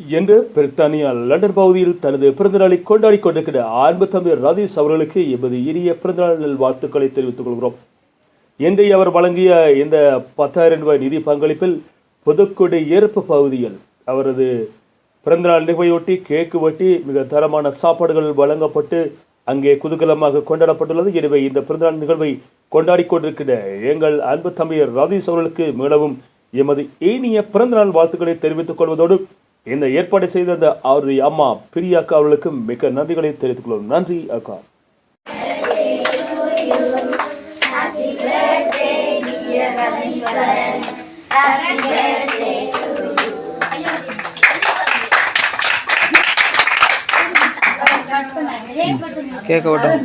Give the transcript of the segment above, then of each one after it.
என்று பிரித்தானியா லண்டன் பகுதியில் தனது பிறந்தநாளை கொண்டாடி கொண்டிருக்கிற அன்பு தம்பி ரதீஷ் அவர்களுக்கு எமது இனிய பிறந்தநாள் நல் வாழ்த்துக்களை தெரிவித்துக் கொள்கிறோம். இன்றைய அவர் வழங்கிய இந்த பத்தாயிரம் ரூபாய் நிதி பங்களிப்பில் புதுக்குடி ஏற்பு பகுதியில் அவரது பிறந்தநாள் நிகழ்வையொட்டி கேக்கு வெட்டி மிக தரமான சாப்பாடுகள் வழங்கப்பட்டு அங்கே குதூகலமாக கொண்டாடப்பட்டுள்ளது. எனவே இந்த பிறந்தநாள் நிகழ்வை கொண்டாடி கொண்டிருக்கிற எங்கள் அன்பு தம்பியர் ரதீஷ் அவர்களுக்கு மீளவும் எமது இனிய பிறந்தநாள் வாழ்த்துக்களை தெரிவித்துக் கொள்வதோடு இந்த ஏற்பாடு செய்த அந்த அவருடைய அம்மா பிரியா அக்கா அவர்களுக்கு மிக்க நன்றிகளை தெரிவித்துக் கொள்வோம் நன்றி அக்கா. கேட்க விட்டோம்.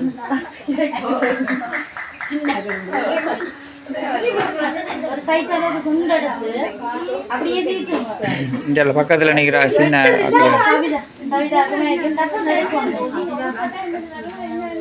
இந்த பக்கத்தில் நிற்கிற சின்ன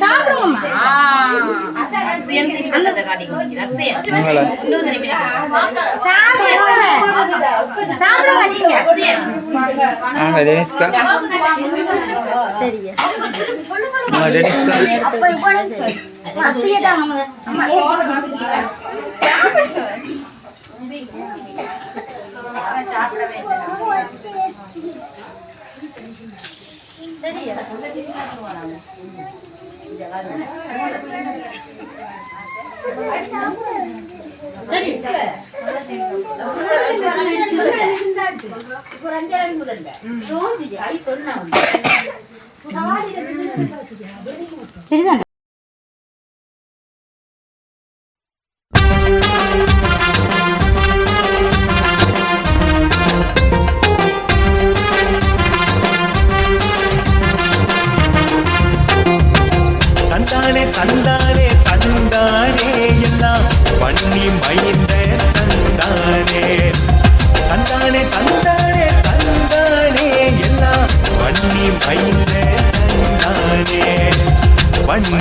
சாப்பிடுங்க அதுமே டக்கு அப்படியே நாங்கள் டெனிஸ்கா சரியா நாங்கள் டெனிஸ்கா அப்படியே தான் சரிதான்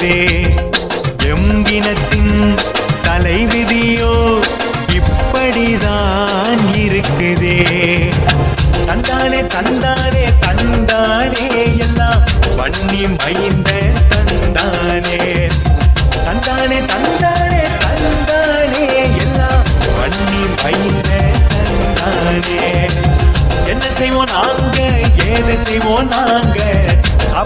இருக்குதே எம் தலைவிதியோ இப்படிதான் இருக்குதே. தந்தானே தந்தான்